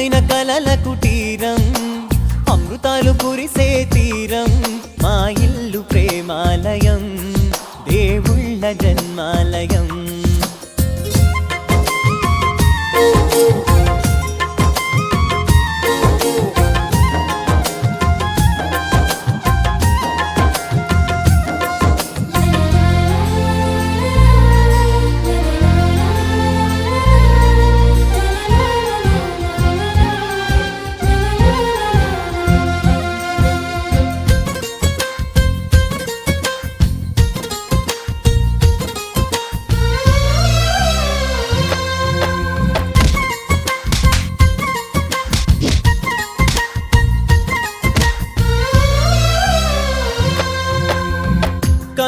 అమృతమైన కలల కుటీరం అమృతాలు కురిసే తీరం మా ఇల్లు ప్రేమాలయం దేవుళ్ళ జన్మాలయం.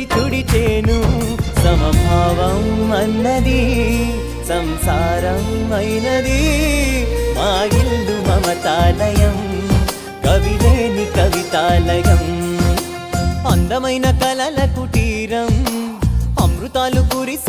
చేతులొచ్చి తుడిచేను. సమభావం అన్నది సంసారం అయినది. మా ఇల్లు మమతాలయం కవిలేని కవితాలయం. అందమైన కలల కుటీరం అమృతాలు కురిసే